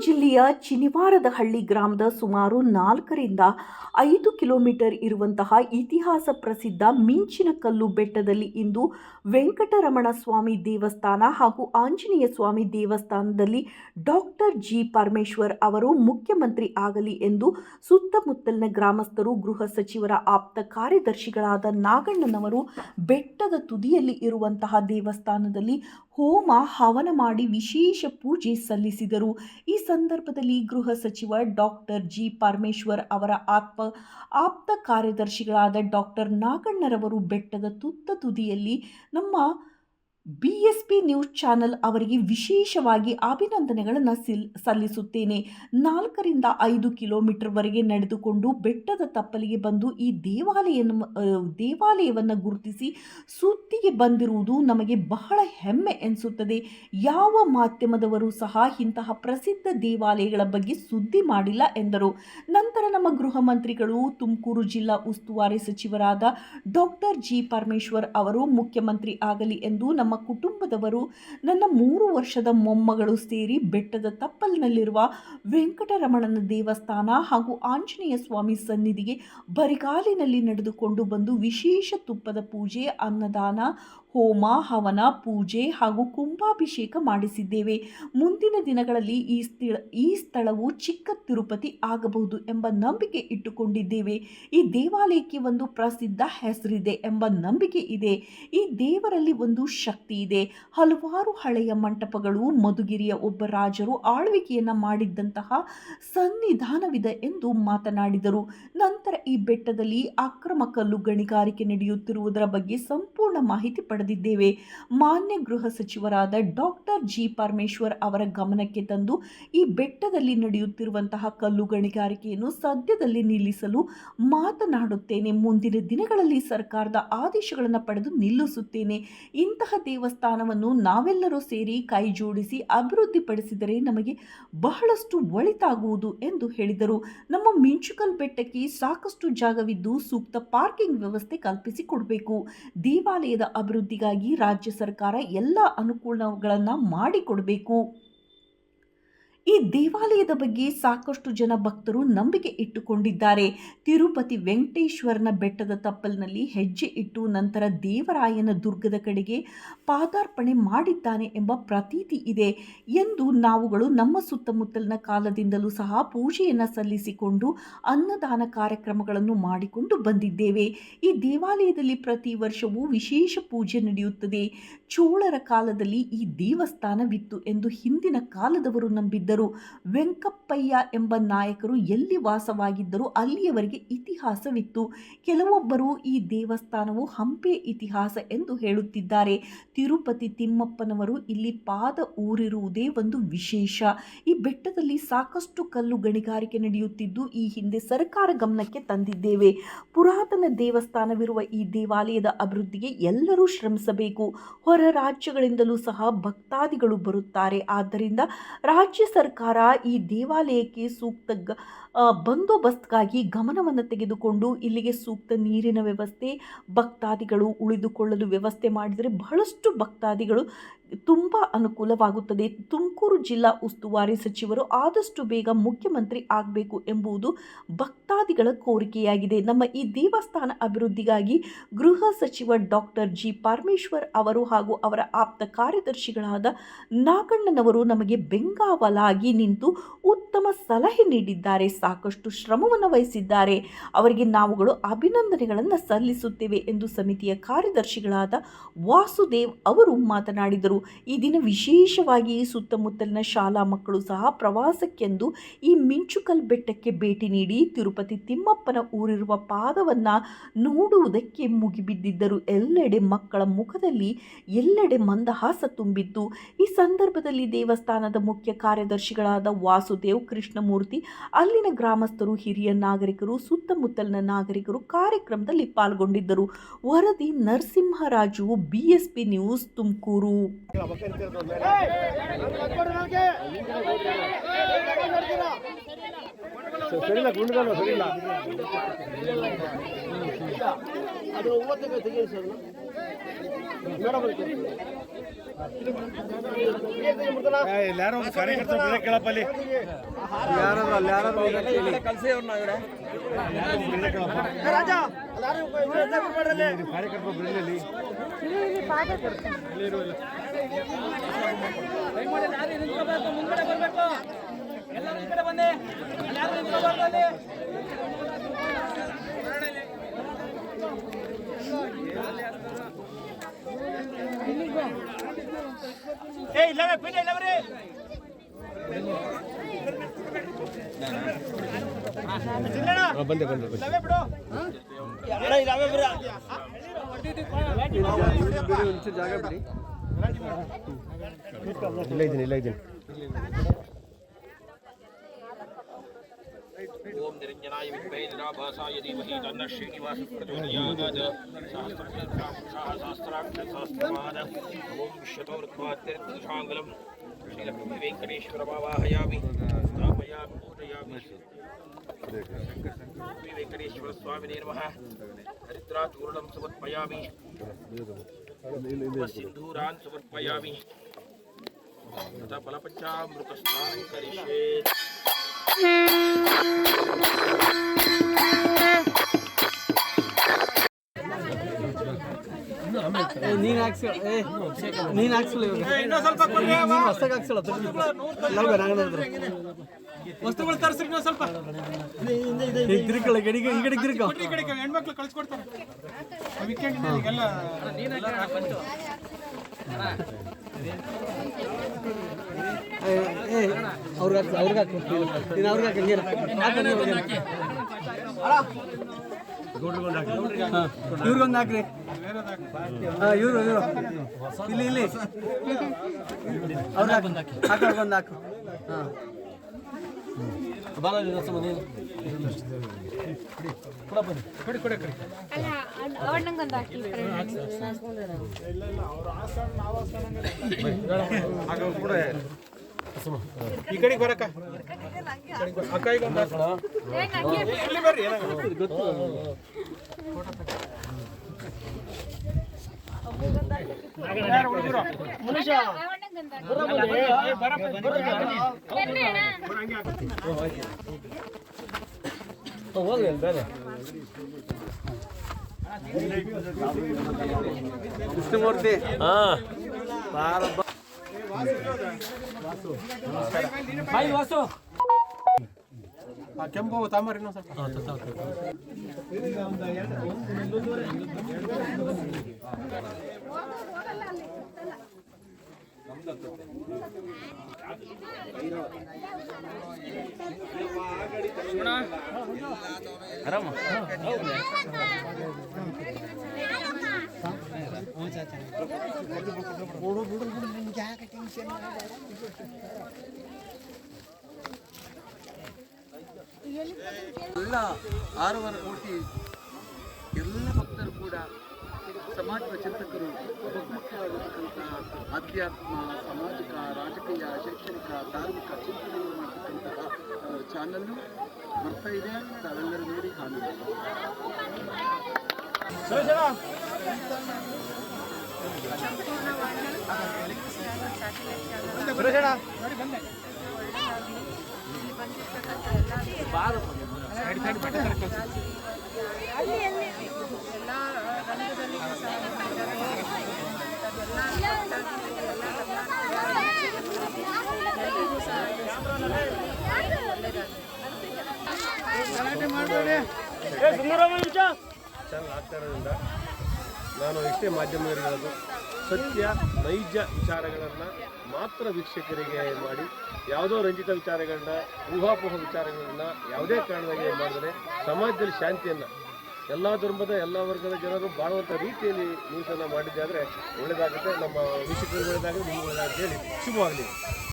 ಜಿಲ್ಲೆಯ ಚಿನಿವಾರದಹಳ್ಳಿ ಗ್ರಾಮದ ಸುಮಾರು ನಾಲ್ಕರಿಂದ ಐದು ಕಿಲೋಮೀಟರ್ ಇರುವಂತಹ ಇತಿಹಾಸ ಪ್ರಸಿದ್ಧ ಮಿಂಚಿನಕಲ್ಲು ಬೆಟ್ಟದಲ್ಲಿ ಇಂದು ವೆಂಕಟರಮಣ ಸ್ವಾಮಿ ದೇವಸ್ಥಾನ ಹಾಗೂ ಆಂಜನೇಯ ಸ್ವಾಮಿ ದೇವಸ್ಥಾನದಲ್ಲಿ ಡಾಕ್ಟರ್ ಜಿ ಪರಮೇಶ್ವರ್ ಅವರು ಮುಖ್ಯಮಂತ್ರಿ ಆಗಲಿ ಎಂದು ಸುತ್ತಮುತ್ತಲಿನ ಗ್ರಾಮಸ್ಥರು, ಗೃಹ ಸಚಿವರ ಆಪ್ತ ಕಾರ್ಯದರ್ಶಿಗಳಾದ ನಾಗಣ್ಣನವರು ಬೆಟ್ಟದ ತುದಿಯಲ್ಲಿ ಇರುವಂತಹ ದೇವಸ್ಥಾನದಲ್ಲಿ ಹೋಮ ಹವನ ಮಾಡಿ ವಿಶೇಷ ಪೂಜೆ ಸಲ್ಲಿಸಿದರು. ಈ ಸಂದರ್ಭದಲ್ಲಿ ಗೃಹ ಸಚಿವ ಡಾಕ್ಟರ್ ಜಿ ಪರಮೇಶ್ವರ್ ಅವರ ಆತ್ಮ ಆಪ್ತ ಕಾರ್ಯದರ್ಶಿಗಳಾದ ಡಾಕ್ಟರ್ ನಾಗಣ್ಣರವರು ಬೆಟ್ಟದ ತುತ್ತ ತುದಿಯಲ್ಲಿ ನಮ್ಮ B S P news channel ಅವರಿಗೆ ವಿಶೇಷವಾಗಿ ಅಭಿನಂದನೆಗಳನ್ನು ಸಿಲ್, ಸಲ್ಲಿಸುತ್ತೇನೆ. ನಾಲ್ಕರಿಂದ ಐದು ಕಿಲೋಮೀಟರ್ವರೆಗೆ ನಡೆದುಕೊಂಡು ಬೆಟ್ಟದ ತಪ್ಪಲಿಗೆ ಬಂದು ಈ ದೇವಾಲಯ ದೇವಾಲಯವನ್ನು ಗುರುತಿಸಿ ಸುದ್ದಿಗೆ ಬಂದಿರುವುದು ನಮಗೆ ಬಹಳ ಹೆಮ್ಮೆ ಎನಿಸುತ್ತದೆ. ಯಾವ ಮಾಧ್ಯಮದವರು ಸಹ ಇಂತಹ ಪ್ರಸಿದ್ಧ ದೇವಾಲಯಗಳ ಬಗ್ಗೆ ಸುದ್ದಿ ಮಾಡಿಲ್ಲ ಎಂದರು. ನಂತರ ನಮ್ಮ ಗೃಹ ಮಂತ್ರಿಗಳು, ತುಮಕೂರು ಜಿಲ್ಲಾ ಉಸ್ತುವಾರಿ ಸಚಿವರಾದ ಡಾಕ್ಟರ್ ಜಿ ಪರಮೇಶ್ವರ್ ಅವರು ಮುಖ್ಯಮಂತ್ರಿ ಆಗಲಿ ಎಂದು ನಮ್ಮ ಕುಟುಂಬದವರು ನನ್ನ ಮೂರು ವರ್ಷದ ಮೊಮ್ಮಗಳು ಸೇರಿ ಬೆಟ್ಟದ ತಪ್ಪಲಿನಲ್ಲಿರುವ ವೆಂಕಟರಮಣನ ದೇವಸ್ಥಾನ ಹಾಗೂ ಆಂಜನೇಯ ಸ್ವಾಮಿ ಸನ್ನಿಧಿಗೆ ಬರಿಗಾಲಿನಲ್ಲಿ ನಡೆದುಕೊಂಡು ಬಂದು ವಿಶೇಷ ತುಪ್ಪದ ಪೂಜೆ, ಅನ್ನದಾನ ಹೋಮ, ಹವನ, ಪೂಜೆ ಹಾಗೂ ಕುಂಭಾಭಿಷೇಕ ಮಾಡಿಸಿದ್ದೇವೆ. ಮುಂದಿನ ದಿನಗಳಲ್ಲಿ ಈ ಸ್ಥಳ, ಈ ಸ್ಥಳವು ಚಿಕ್ಕ ತಿರುಪತಿ ಆಗಬಹುದು ಎಂಬ ನಂಬಿಕೆ ಇಟ್ಟುಕೊಂಡಿದ್ದೇವೆ. ಈ ದೇವಾಲಯಕ್ಕೆ ಒಂದು ಪ್ರಸಿದ್ಧ ಹೆಸರಿದೆ ಎಂಬ ನಂಬಿಕೆ ಇದೆ. ಈ ದೇವರಲ್ಲಿ ಒಂದು ಶಕ್ತಿ ಇದೆ. ಹಲವಾರು ಹಳೆಯ ಮಂಟಪಗಳು, ಮಧುಗಿರಿಯ ಒಬ್ಬ ರಾಜರು ಆಳ್ವಿಕೆಯನ್ನು ಮಾಡಿದ್ದಂತಹ ಸನ್ನಿಧಾನವಿದೆ ಎಂದು ಮಾತನಾಡಿದರು. ನಂತರ ಈ ಬೆಟ್ಟದಲ್ಲಿ ಅಕ್ರಮ ಗಣಿಗಾರಿಕೆ ನಡೆಯುತ್ತಿರುವುದರ ಬಗ್ಗೆ ಸಂಪೂರ್ಣ ಮಾಹಿತಿ ಪಡೆದಿದ್ದೇವೆ. ಮಾನ್ಯ ಗೃಹ ಸಚಿವರಾದ ಡಾಕ್ಟರ್ ಜಿ ಪರಮೇಶ್ವರ್ ಅವರ ಗಮನಕ್ಕೆ ತಂದು ಈ ಬೆಟ್ಟದಲ್ಲಿ ನಡೆಯುತ್ತಿರುವಂತಹ ಕಲ್ಲು ಗಣಿಗಾರಿಕೆಯನ್ನು ಸದ್ಯದಲ್ಲಿ ನಿಲ್ಲಿಸಲು ಮಾತನಾಡುತ್ತೇನೆ. ಮುಂದಿನ ದಿನಗಳಲ್ಲಿ ಸರ್ಕಾರದ ಆದೇಶಗಳನ್ನು ಪಡೆದು ನಿಲ್ಲಿಸುತ್ತೇನೆ. ಇಂತಹ ದೇವಸ್ಥಾನವನ್ನು ನಾವೆಲ್ಲರೂ ಸೇರಿ ಕೈ ಜೋಡಿಸಿ ಅಭಿವೃದ್ಧಿಪಡಿಸಿದರೆ ನಮಗೆ ಬಹಳಷ್ಟು ಒಳಿತಾಗುವುದು ಎಂದು ಹೇಳಿದರು. ನಮ್ಮ ಮಿಂಚುಕಲ್ ಬೆಟ್ಟಕ್ಕೆ ಸಾಕಷ್ಟು ಜಾಗವಿದ್ದು ಸೂಕ್ತ ಪಾರ್ಕಿಂಗ್ ವ್ಯವಸ್ಥೆ ಕಲ್ಪಿಸಿಕೊಡಬೇಕು ದೇವಾಲಯದ ಅಭಿವೃದ್ಧಿಗಾಗಿ ರಾಜ್ಯ ಸರ್ಕಾರ ಎಲ್ಲ ಅನುಕೂಲಗಳನ್ನು ಮಾಡಿಕೊಡಬೇಕು. ಈ ದೇವಾಲಯದ ಬಗ್ಗೆ ಸಾಕಷ್ಟು ಜನ ಭಕ್ತರು ನಂಬಿಕೆ ಇಟ್ಟುಕೊಂಡಿದ್ದಾರೆ. ತಿರುಪತಿ ವೆಂಕಟೇಶ್ವರನ ಬೆಟ್ಟದ ತಪ್ಪಲಿನಲ್ಲಿ ಹೆಜ್ಜೆ ಇಟ್ಟು ನಂತರ ದೇವರಾಯನ ದುರ್ಗದ ಕಡೆಗೆ ಪಾದಾರ್ಪಣೆ ಮಾಡಿದ್ದಾನೆ ಎಂಬ ಪ್ರತೀತಿ ಇದೆ ಎಂದು ನಾವುಗಳು ನಮ್ಮ ಸುತ್ತಮುತ್ತಲಿನ ಕಾಲದಿಂದಲೂ ಸಹ ಪೂಜೆಯನ್ನು ಸಲ್ಲಿಸಿಕೊಂಡು ಅನ್ನದಾನ ಕಾರ್ಯಕ್ರಮಗಳನ್ನು ಮಾಡಿಕೊಂಡು ಬಂದಿದ್ದೇವೆ. ಈ ದೇವಾಲಯದಲ್ಲಿ ಪ್ರತಿ ವರ್ಷವೂ ವಿಶೇಷ ಪೂಜೆ ನಡೆಯುತ್ತದೆ. ಚೋಳರ ಕಾಲದಲ್ಲಿ ಈ ದೇವಸ್ಥಾನವಿತ್ತು ಎಂದು ಹಿಂದಿನ ಕಾಲದವರು ನಂಬಿದ್ದರು ವೆಂಕಪ್ಪಯ್ಯ ಎಂಬ ನಾಯಕರು ಎಲ್ಲಿ ವಾಸವಾಗಿದ್ದರೂ ಅಲ್ಲಿಯವರೆಗೆ ಇತಿಹಾಸವಿತ್ತು. ಕೆಲವೊಬ್ಬರು ಈ ದೇವಸ್ಥಾನವು ಹಂಪೆ ಇತಿಹಾಸ ಎಂದು ಹೇಳುತ್ತಿದ್ದಾರೆ. ತಿರುಪತಿ ತಿಮ್ಮಪ್ಪನವರು ಇಲ್ಲಿ ಪಾದ ಊರಿರುವುದೇ ಒಂದು ವಿಶೇಷ. ಈ ಬೆಟ್ಟದಲ್ಲಿ ಸಾಕಷ್ಟು ಕಲ್ಲು ಗಣಿಗಾರಿಕೆ ನಡೆಯುತ್ತಿದ್ದು ಈ ಹಿಂದೆ ಸರ್ಕಾರ ಗಮನಕ್ಕೆ ತಂದಿದ್ದೇವೆ. ಪುರಾತನ ದೇವಸ್ಥಾನವಿರುವ ಈ ದೇವಾಲಯದ ಅಭಿವೃದ್ಧಿಗೆ ಎಲ್ಲರೂ ಶ್ರಮಿಸಬೇಕು. ಹೊರ ರಾಜ್ಯಗಳಿಂದಲೂ ಸಹ ಭಕ್ತಾದಿಗಳು ಬರುತ್ತಾರೆ. ಆದ್ದರಿಂದ ರಾಜ್ಯ ಈ ದೇವಾಲಯಕ್ಕೆ ಸೂಕ್ತ ಗ ಆ, ಬಂದೋಬಸ್ತ್ಗಾಗಿ ಗಮನವನ್ನು ತೆಗೆದುಕೊಂಡು ಇಲ್ಲಿಗೆ ಸೂಕ್ತ ನೀರಿನ ವ್ಯವಸ್ಥೆ, ಭಕ್ತಾದಿಗಳು ಉಳಿದುಕೊಳ್ಳಲು ವ್ಯವಸ್ಥೆ ಮಾಡಿದರೆ ಬಹಳಷ್ಟು ಭಕ್ತಾದಿಗಳು ತುಂಬ ಅನುಕೂಲವಾಗುತ್ತದೆ. ತುಮಕೂರು ಜಿಲ್ಲಾ ಉಸ್ತುವಾರಿ ಸಚಿವರು ಆದಷ್ಟು ಬೇಗ ಮುಖ್ಯಮಂತ್ರಿ ಆಗಬೇಕು ಎಂಬುದು ಭಕ್ತಾದಿಗಳ ಕೋರಿಕೆಯಾಗಿದೆ. ನಮ್ಮ ಈ ದೇವಸ್ಥಾನ ಅಭಿವೃದ್ಧಿಗಾಗಿ ಗೃಹ ಸಚಿವ ಡಾಕ್ಟರ್ ಜಿ ಪರಮೇಶ್ವರ್ ಅವರು ಹಾಗೂ ಅವರ ಆಪ್ತ ಕಾರ್ಯದರ್ಶಿಗಳಾದ ನಾಗಣ್ಣನವರು ನಮಗೆ ಬೆಂಗಾವಲಾಗಿ ನಿಂತು ಉತ್ತಮ ಸಲಹೆ ನೀಡಿದ್ದಾರೆ. ಸಾಕಷ್ಟು ಶ್ರಮವನ್ನು ವಹಿಸಿದ್ದಾರೆ. ಅವರಿಗೆ ನಾವುಗಳು ಅಭಿನಂದನೆಗಳನ್ನು ಸಲ್ಲಿಸುತ್ತೇವೆ ಎಂದು ಸಮಿತಿಯ ಕಾರ್ಯದರ್ಶಿಗಳಾದ ವಾಸುದೇವ್ ಅವರು ಮಾತನಾಡಿದರು. ಈ ದಿನ ವಿಶೇಷವಾಗಿ ಸುತ್ತಮುತ್ತಲಿನ ಶಾಲಾ ಮಕ್ಕಳು ಸಹ ಪ್ರವಾಸಕ್ಕೆಂದು ಈ ಮಿಂಚುಕಲ್ ಬೆಟ್ಟಕ್ಕೆ ಭೇಟಿ ನೀಡಿ ತಿರುಪತಿ ತಿಮ್ಮಪ್ಪನ ಊರಿರುವ ಪಾದವನ್ನು ನೋಡುವುದಕ್ಕೆ ಮುಗಿಬಿದ್ದಿದ್ದರು. ಎಲ್ಲೆಡೆ ಮಕ್ಕಳ ಮುಖದಲ್ಲಿ ಎಲ್ಲೆಡೆ ಮಂದಹಾಸ ತುಂಬಿತ್ತು. ಈ ಸಂದರ್ಭದಲ್ಲಿ ದೇವಸ್ಥಾನದ ಮುಖ್ಯ ಕಾರ್ಯದರ್ಶಿಗಳಾದ ವಾಸುದೇವ್, ಕೃಷ್ಣಮೂರ್ತಿ, ಅಲ್ಲಿನ ಗ್ರಾಮಸ್ಥರು ಹಿರಿಯ ನಾಗರಿಕರು ಸುತ್ತಮುತ್ತಲಿನ ನಾಗರಿಕರು ಕಾರ್ಯಕ್ರಮದಲ್ಲಿ ಪಾಲ್ಗೊಂಡಿದ್ದರು. ವರದಿ ನರಸಿಂಹರಾಜು ಬಿಎಸ್ಪಿ ನ್ಯೂಸ್ ತುಮಕೂರು. ಎಲ್ಲಾರು ಕಾರ್ಯಕರ್ತರು ಬೆಲೆ ಕೇಳಪ್ಪ ಅಲ್ಲಿ ಯಾರಾದ್ರೂ ಅಲ್ಲಿ ಯಾರಾದ್ರೂ ಕಾರ್ಯಕರ್ತರು ಬೆಲೆಯಲ್ಲಿ ಮುಂದ್ಗಡೆ ಬರ್ಬೇಕು ಎಲ್ಲರೂ ಈ ಕಡೆ ಬನ್ನಿ ಎಲ್ಲರೂ ನಿಂತ್ಕೋಬಾರ್ದು ಅಲ್ಲಿ ಬಂದೆ ಬಂದೆ ಇಲ್ಲವೇ ಬಿಡು ಅಣ್ಣ ಇಲ್ಲವೇ ಬಿಡು ಒಂಚೂರು ಜಾಗ ಬಿಡಿ ಇಲ್ಲ ಇದ್ದೀನಿ ಇಲ್ಲ ಇದ್ದೀನಿ ఓం నిరంజనాయ విద్మహే నిరాభాసాయ ధీమహి తన్న శ్రీనివాస ప్రచోదయాత్ సహస్రశీర్షాక్షా సహస్రాక్ష సహస్రపాద ఓం విశ్వతోర్ధ్వాత్తిర్దృశాంగులం శ్రీలక్ష్మీ వెంకటేశ్వర భావాహయామి స్థాపయామి పూజయామి శ్రీ వెంకటేశ్వర స్వామినే నమ హరిద్రాచూర్ణం సమర్పయామి సింధూరాన్ సమర్పయామి तथा फलपंचामृतस्नान करिष्येत् ನೀನ್ ಹಾಕ್ಸಿ ಏ ನೀನ್ ಹಾಕ್ಸಲ್ಲ ಇವಾಗ ಇನ್ನೊಂದ್ ಸ್ವಲ್ಪ ಕೊಡ್ರಿ ಅವ. ನೀನ್ ಹೊಸ್ದಾಗ್ ಹಾಕ್ಸಲ್ಲ ಲವ್ ನಾಗಣ್ಣ ವಸ್ತುಗಳು ತರಿಸ್ರಿ ಇನ್ನೊಂದ್ ಸ್ವಲ್ಪ ಈಗ ತಿರ್ಕಳ ಗಡಿಗೆ ಈ ಕಡೆ ತಿರ್ಕ ಈ ಕಡೆ ಹೆಣ್ಮಕ್ಳು ಕಳ್ಸಿಕೊಡ್ತಾರೆ ವೀಕೆಂಡ್ ಈಗೆಲ್ಲ ಏ ಏ ಅವ್ರಿಗೆ ಅವ್ರಿಗೆ ಹಾಕು ನೀನು ಅವ್ರಿಗೆ ಹಾಕಿ. ಹಾ, ಇವ್ರಿಗೊಂದು ಹಾಕ್ರಿ ಹಾಂ ಇವರು ಇವರು ಇಲ್ಲಿ ಇಲ್ಲಿ ಅವ್ರಿಗೆ ಹಾಕು ಹಾಕು ಅವ್ರಿಗೊಂದು ಹಾಕು ಹಾಂ ಅಲ್ಲ ಅವಣ್ಣಂಗೊಂದು ಹಾಕಿ ಈ ಕಡೆಗೆ ಅಕ್ಕ ಈಗ. ಇಲ್ಲಿ ಬರ್ರಿ ಹುಡುಗರು ಕೃಷ್ಣಮೂರ್ತಿ ಆ ಕೆಂಪು ತಾಂಬಾರಿ ಇನ್ನೊಂದ್ ಸ್ವಲ್ಪ ಎಲ್ಲ ಆರೂವರೆ ಕೋಟಿ ಎಲ್ಲ ಭಕ್ತರು ಕೂಡ ಸಮಾಜದ ಚಿಂತಕರು ಬಹುಮುಖ್ಯವಾಗಿರ್ತಕ್ಕಂತಹ ಅಧ್ಯಾತ್ಮ ಸಾಮಾಜಿಕ ರಾಜಕೀಯ ಶೈಕ್ಷಣಿಕ ಧಾರ್ಮಿಕ ಚಿಂತನೆಗಳು ಮಾಡತಕ್ಕಂತಹ ಚಾನಲ್ಲು ಬರ್ತಾ ಇದೆ ತಾವೆಲ್ಲರೂ ನೋಡಿ ಕಾಣುವುದು ಚಾನಲ್ ಆಗ್ತಾ ಇರೋದ್ರಿಂದ ನಾನು ಇಷ್ಟೇ ಮಾಧ್ಯಮದಲ್ಲಿರೋದು ಸತ್ಯ, ನೈಜ ವಿಚಾರಗಳನ್ನು ಮಾತ್ರ ವೀಕ್ಷಕರಿಗೆ ಮಾಡಿ, ಯಾವುದೋ ರಂಜಿತ ವಿಚಾರಗಳನ್ನ, ಊಹಾಪೋಹ ವಿಚಾರಗಳನ್ನ ಯಾವುದೇ ಕಾರಣವಾಗಿ ಮಾಡಿದರೆ ಸಮಾಜದಲ್ಲಿ ಶಾಂತಿಯನ್ನು, ಎಲ್ಲ ಧರ್ಮದ, ಎಲ್ಲ ವರ್ಗದ ಜನರು ಬಾಳುವಂಥ ರೀತಿಯಲ್ಲಿ ನ್ಯೂಸನ್ನು ಮಾಡಿದ್ದಾದರೆ ಒಳ್ಳೆಯದಾಗುತ್ತೆ ನಮ್ಮ ವೀಕ್ಷಕರಿಗೆ ಒಳ್ಳೆಯದಾಗಲಿ ನಿಮ್ಗೆ ಹೇಳಿ ಶುಭವಾಗಲಿ.